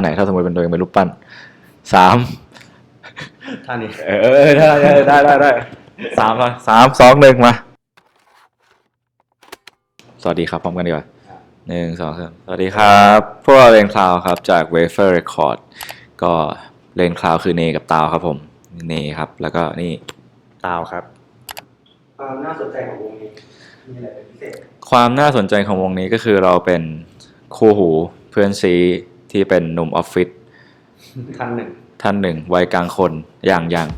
ไหน ถ้าสมมติเป็นตัวเองเป็นรูปปั้นสามท่านี้เออเออได้ได้ได้ได้ได้สามมาสามสองหนึ่งมา สวัสดีครับพร้อมกันดีกว่าหนึ่งสองสามสวัสดีครับ พวกเราเลนคลาวครับจาก Wafer Record ก็เลนคลาวคือเนกับตาวครับผม เนครับ แล้วก็นี่ตาวครับ ความน่าสนใจของวงนี้มีอะไรเป็นพิเศษ ความน่าสนใจของวงนี้ก็คือเราเป็นคู่หูเพื่อนซี ที่เป็นหนุ่มออฟฟิศท่านหนึ่งท่านหนึ่งวัยกลางคนอย่างอย่าง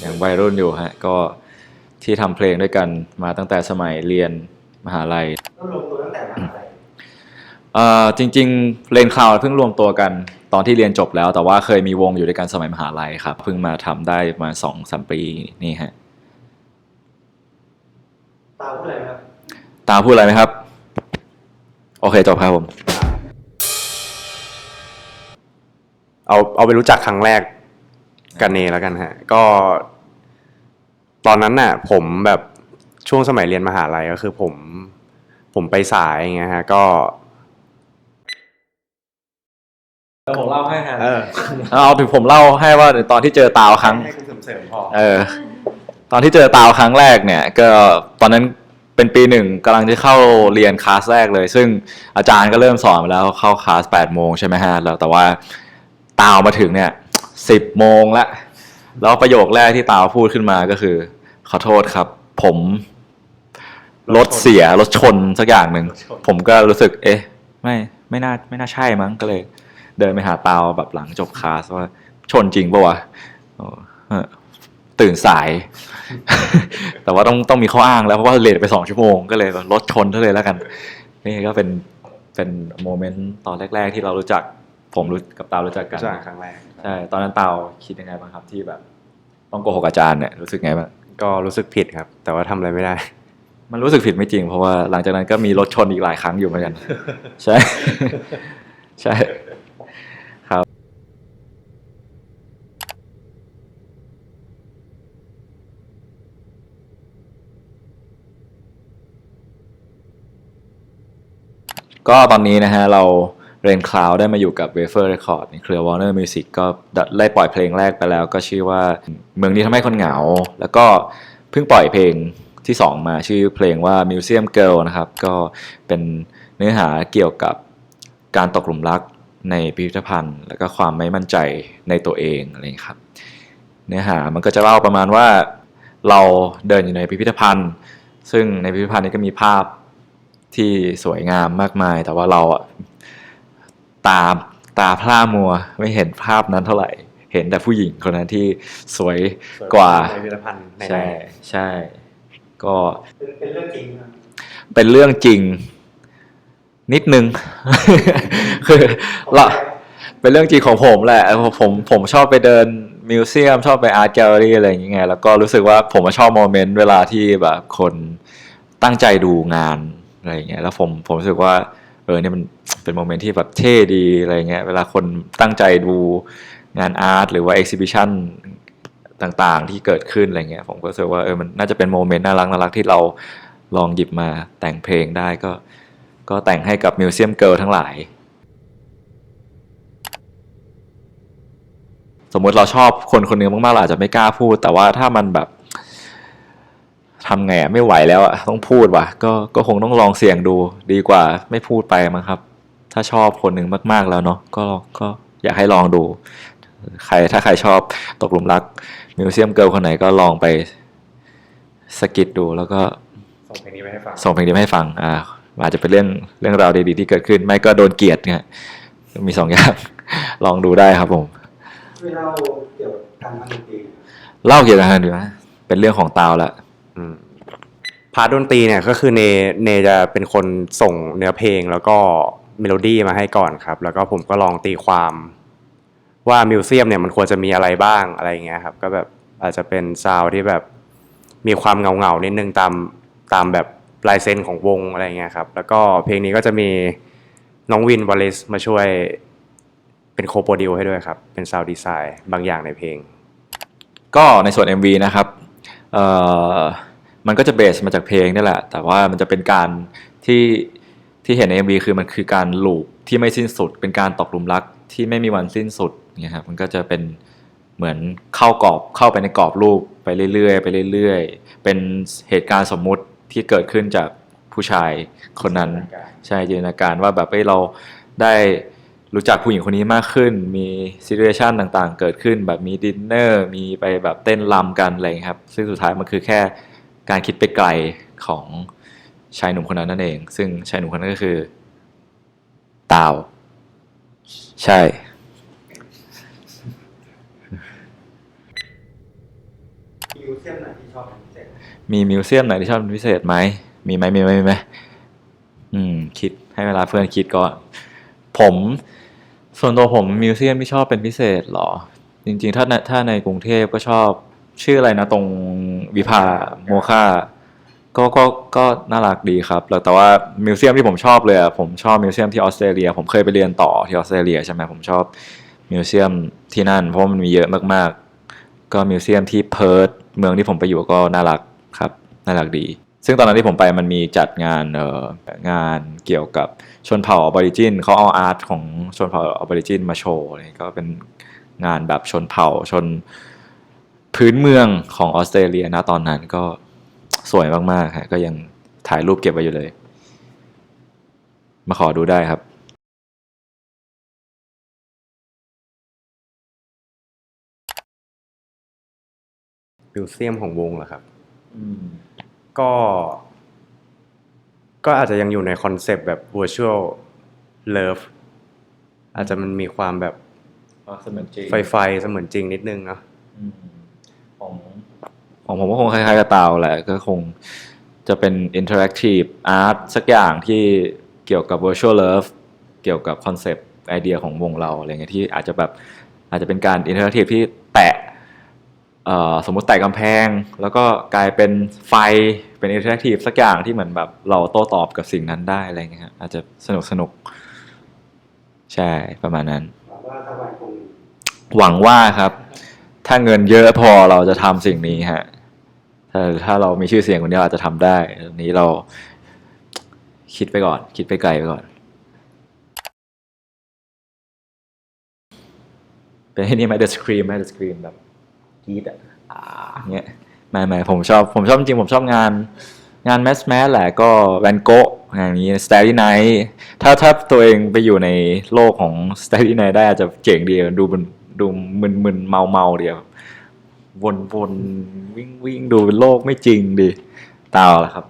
อย่างวัยรุ่นอยู่ฮะก็ที่ทำเพลงด้วยกันมาตั้งแต่สมัยเรียนมหาลัยก็รวมตัวตั้งแต่มหาลัยเอ่อจริงๆเลนคลาวเพิ่งรวมตัวกันตอนที่เรียนจบแล้ว แต่ว่าเคยมีวงอยู่ด้วยกันสมัยมหาลัยครับเพิ่งมาทำได้มาสองสามปีนี่ฮะตามพูดอะไรไหมครับตามพูดอะไรไหมครับ โอเคจบครับผม เอาเอาไปรู้จักครั้งแรกกันเนแล้วกันฮะ ก็ ตอนนั้นน่ะ ผมแบบช่วงสมัยเรียนมหาลัยก็คือ ผม ผมไปสายอย่างเงี้ยฮะ ก็ผมเล่าให้ฮะเออเอาถึงผมเล่าให้ว่าตอนที่เจอตาวครั้งให้คุณเสริมๆพอเออ ตอนที่เจอตาวครั้งแรกเนี่ย ก็ตอนนั้นเป็นปีหนึ่งกำลังจะเข้าเรียนคลาสแรกเลย ซึ่งอาจารย์ก็เริ่มสอนไปแล้วเข้าคลาสแปดโมงใช่ไหมฮะแล้วแต่ว่า ตาวมาถึงเนี่ยสิบโมงละแล้วประโยคแรกที่ตาวพูดขึ้นมาก็คือ ขอโทษครับ ผมรถเสียรถชนสักอย่างหนึ่งผมก็รู้สึก เอ๊ะ ไม่ไม่น่าไม่น่าใช่มั้งก็เลย เดินไปหาตาวแบบหลังจบคลาสว่า ชนจริงปะวะโอ้เออตื่นสาย แต่ว่าต้องต้องมีข้ออ้างแล้วเพราะว่าเลทไปสองชั่วโมงก็เลยรถชนเท่าเลยแล้วกัน นี่ก็เป็นเป็นโมเมนต์ตอนแรก ๆ ที่เรารู้จัก ผมรู้กับตาวรู้จักกันรู้จักครั้งแรกใช่ตอนนั้นตาวคิดยังไงบ้างครับที่แบบต้องโกหกอาจารย์เนี่ยรู้สึกไงบ้างก็รู้สึกผิดครับ แต่ว่าทำอะไรไม่ได้ มันรู้สึกผิดไม่จริง เพราะว่าหลังจากนั้นก็มีรถชนอีกหลายครั้งอยู่เหมือนกัน ใช่ ใช่ครับก็ตอนนี้นะฮะเรา เรนคลาวได้มาอยู่กับ Wafer Record ในเครือ Warner Music ก็ได้ปล่อยเพลงแรกไปแล้ว ก็ชื่อว่าเมืองนี้ทำให้คนเหงา แล้วก็เพิ่งปล่อยเพลงที่ 2 มาชื่อเพลงว่า Museum Girl นะครับ ก็เป็นเนื้อหาเกี่ยวกับการตกหลุมรักในพิพิธภัณฑ์ แล้วก็ความไม่มั่นใจในตัวเองอะไรอย่างนี้ครับ เนื้อหามันก็จะเล่าประมาณว่าเราเดินอยู่ในพิพิธภัณฑ์ ซึ่งในพิพิธภัณฑ์นี้ก็มีภาพที่สวยงามมากมาย แต่ว่าเรา ตาตาพร่ามัวไม่เห็นภาพนั้นเท่าไหร่ เห็นแต่ผู้หญิงคนนั้นที่สวยกว่าในพิพิธภัณฑ์ในใช่ใช่ ก็เป็นเป็นเรื่องจริงนะเป็นเรื่องจริง นิดนึง คือเราเป็นเรื่องจริงของผมแหละ ผมผมชอบไปเดินมิวเซียม ชอบไปอาร์ตแกลเลอรี่อะไรอย่างเงี้ยแล้วก็รู้สึกว่าผมชอบโมเมนต์เวลาที่แบบคนตั้งใจดูงานอะไรอย่างเงี้ยแล้วผมผมรู้สึกว่า เออเนี่ยมันเป็นโมเมนต์ที่แบบเท่ดีอะไรเงี้ยเวลาคนตั้งใจดูงานอาร์ตหรือว่าเอ็กซิบิชันต่างๆ ที่เกิดขึ้นอะไรเงี้ยผมก็รู้สึกว่าเออมันน่าจะเป็นโมเมนต์น่ารักน่ารักที่เราลองหยิบมาแต่งเพลงได้ก็ ก็แต่งให้กับมิวเซียมเกิลทั้งหลาย สมมติเราชอบคนคนนึงมากๆเราอาจจะไม่กล้าพูด แต่ว่าถ้ามันแบบ ทำไงอะไม่ไหวแล้วอะต้องพูดว่ะก็ก็คงต้องลองเสี่ยงดูดีกว่าไม่พูดไปมั้งครับ ถ้าชอบคนหนึ่งมาก ๆแล้วเนาะก็ก็อยากให้ลองดู ใครถ้าใครชอบตกหลุมรักมิวเซียมเกิลคนไหนก็ลองไปสะกิดดูแล้วก็ส่งเพลงนี้ไปให้ฟังส่งเพลงนี้มาให้ฟังอ่าอาจจะเป็นเรื่องเรื่องราวดีๆที่เกิดขึ้น ไม่ก็โดนเกลียดเนี่ยมีสองอย่าง ลองดูได้ครับผมช่วยเล่าเกี่ยวกับการทำดนตรีเล่าเกี่ยวกับอะไรดีนะเป็นเรื่องของตาวละอืม พาร์ทดนตรีเนี่ยก็คือเนเนจะเป็นคนส่งเนื้อเพลงแล้วก็เมโลดี้มาให้ก่อนครับ แล้วก็ผมก็ลองตีความว่ามิวเซียมเนี่ยมันควรจะมีอะไรบ้างอะไรเงี้ยครับ ก็แบบอาจจะเป็นซาวที่แบบมีความเงาเงาๆนิดนึงตามตามแบบลายเซ็นของวงอะไรเงี้ยครับ แล้วก็เพลงนี้ก็จะมีน้องวินวอลเลซมาช่วยเป็นโคโปรดิวให้ด้วยครับ เป็นซาวด์ดีไซน์บางอย่างในเพลง ก็ในส่วน MV นะครับเอ่อ มันก็จะเบสมาจากเพลงนี่แหละ แต่ว่ามันจะเป็นการที่ที่เห็นใน MV คือมันคือการลูปที่ไม่สิ้นสุด เป็นการตกหลุมรักที่ไม่มีวันสิ้นสุดเนี่ยครับมันก็จะเป็นเหมือนเข้ากรอบเข้าไปในกรอบรูปไปเรื่อยๆไปเรื่อยๆ เป็นเหตุการณ์สมมุติที่เกิดขึ้นจากผู้ชายคนนั้นใช่จินตนาการว่าแบบเอ้ยเราได้รู้จักผู้หญิงคนนี้มากขึ้น มีซีเรียชันต่างๆ เกิดขึ้นแบบมีดินเนอร์มีไปแบบเต้นรำกันอะไรอย่างเงี้ยครับ ซึ่งสุดท้ายมันคือแค่ การคิดไปไกลของชายหนุ่มคนนั้นนั่นเอง ซึ่งชายหนุ่มคนนั้นก็คือตาว ใช่มิวเซียมไหนที่ชอบเป็นพิเศษมีมิวเซียมไหนที่ชอบเป็นพิเศษไหม มีไหมมีไหมมีไหมอืม คิดให้เวลาเพื่อนคิดก่อน ผม ส่วนตัวผมมิวเซียมที่ชอบเป็นพิเศษเหรอ จริง ๆ ถ้าในถ้าในกรุงเทพก็ชอบ ชื่ออะไรนะตรงวิภาโมคาก็ก็ก็น่ารักดีครับแล้วแต่ว่ามิวเซียมที่ผมชอบเลยผมชอบมิวเซียมที่ออสเตรเลีย ผมเคยไปเรียนต่อที่ออสเตรเลียใช่ไหมผมชอบมิวเซียมที่นั่น เพราะมันมีเยอะมากๆ ก็มิวเซียมที่เพิร์ธเมืองที่ผมไปอยู่ก็น่ารักครับน่ารักดี ซึ่งตอนนั้นที่ผมไปมันมีจัดงานเอ่องานเกี่ยวกับชนเผ่าออบริจินเขาเอาอาร์ตของชนเผ่าออบริจินมาโชว์อะไรก็เป็นงานแบบชนเผ่าชน พื้นเมืองของออสเตรเลียนะตอนนั้นก็สวยมากๆฮะก็ยังถ่ายรูปเก็บไว้อยู่เลย มาขอดูได้ครับมิวเซียมของวงเหรอครับก็ ก็อาจจะยังอยู่ในคอนเซปต์แบบ virtual love อาจจะมันมีความแบบไฟไฟเสมือนจริงนิดนึงเนาะ ของของผมก็คงคล้ายๆกับตาวแหละ ก็คงจะเป็น interactive art สักอย่างที่เกี่ยวกับ virtual love เกี่ยวกับคอนเซปต์ไอเดียของวงเราอะไรเงี้ยที่อาจจะแบบอาจจะเป็นการ interactive ที่แตะเอ่อสมมุติแตะกำแพง แล้วก็กลายเป็นไฟเป็น interactive สักอย่างที่เหมือนแบบเราโต้ตอบกับสิ่งนั้นได้อะไรเงี้ยครับอาจจะสนุกสนุกใช่ประมาณนั้น หวังว่าถ้าวันคงมีหวังว่าครับ ถ้าเงินเยอะพอเราจะทำสิ่งนี้ฮะถ้าถ้าเรามีชื่อเสียงคนนี้เราอาจจะทำได้นี้เราคิดไปก่อน คิดไปไกลไปก่อน เป็นไอ้นี่ไหม The Scream ไหม The Scream แบบกีดอะอ่าเงี้ยไม่ไม่ผมชอบ ผมชอบจริง ผมชอบงานงานแมสแมสแหละก็แวนโกะอย่างนี้ Starry Night ถ้าถ้าตัวเองไปอยู่ในโลกของ Starry Night ได้อาจจะเจ๋งดีดูมัน ดูมึนมึนเมาเมาๆเดียววนวนวิ่งวิ่งดูเป็นโลกไม่จริงดีตาวละครับ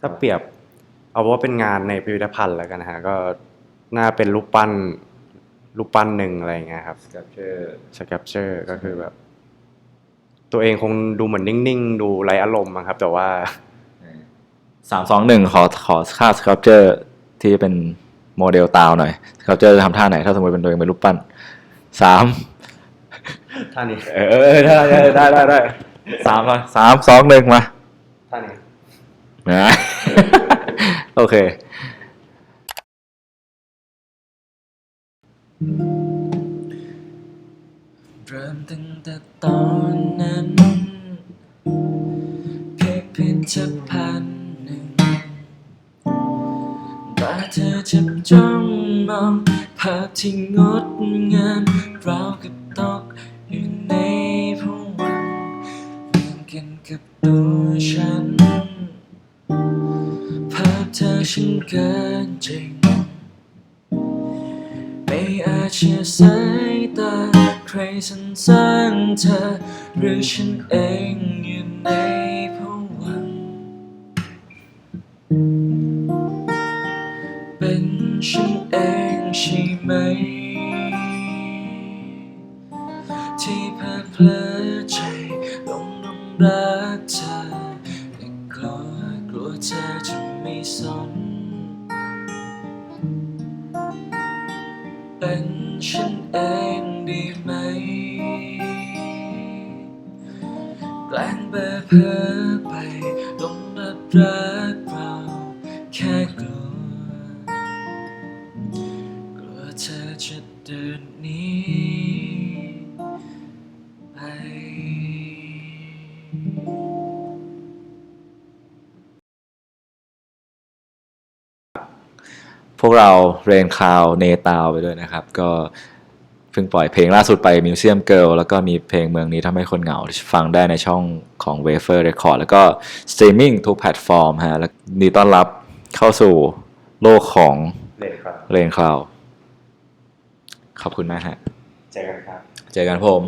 ถ้าเปรียบ เอาว่าเป็นงานในพิพิธภัณฑ์แล้วกันนะฮะก็น่าเป็นรูปปั้นรูปปั้นหนึ่งอะไรอย่างเงี้ยครับ Sculpture สแคปเจอร์ก็คือแบบ ตัวเองคงดูเหมือนนิ่งๆ ดูไร้อารมณ์มั้งครับ แต่ว่าสามสองหนึ่งขอขอค่า sculpture ที่เป็น โมเดลตาวหน่อย sculpture จะทำท่าไหน ถ้าสมมติเป็นตัวเองเป็นรูปปั้นสามท่านี้เออได้ได้ได้ได้ได้สามมาสามสองหนึ่งมาท่านี้นะโอเคเริ่มตั้งแต่ตอนนั้นพิพิธภัณฑ์หนึ่งตาเธอจับ จ้องมองภาพที่งดงามราวกับตกอยู่ในผวังเหมือนกันกับตัวฉัน ภาพเธอฉันเกินจริง ไม่อาจเชื่อสายตา ใครสรรสร้างเธอ หรือฉันเองอยู่ใน ใช่ไหม ที่เพลิดเพลินใจหลงหลงรักเธอแต่กลัวกลัวเธอจะไม่สน เป็นฉันเองดีไหมแกล้งเบอเพอ จะเดินหนี้ไปผพวกเราเรนคาวเนตาวไปด้วยนะครับ ก็เพิ่งปล่อยเพลงล่าสุดไป Museum Girl แล้วก็มีเพลงเมืองนี้ทำให้คนเหงาฟังได้ในช่องของ Wafer Record แล้วก็สตรีมมิ่งทุกแพลตฟอร์มฮะ และนีต้อนรับเข้าสู่โลกของเลยครับเรนคาว ขอบคุณมากฮะ เจอกันครับ เจอกันครับผม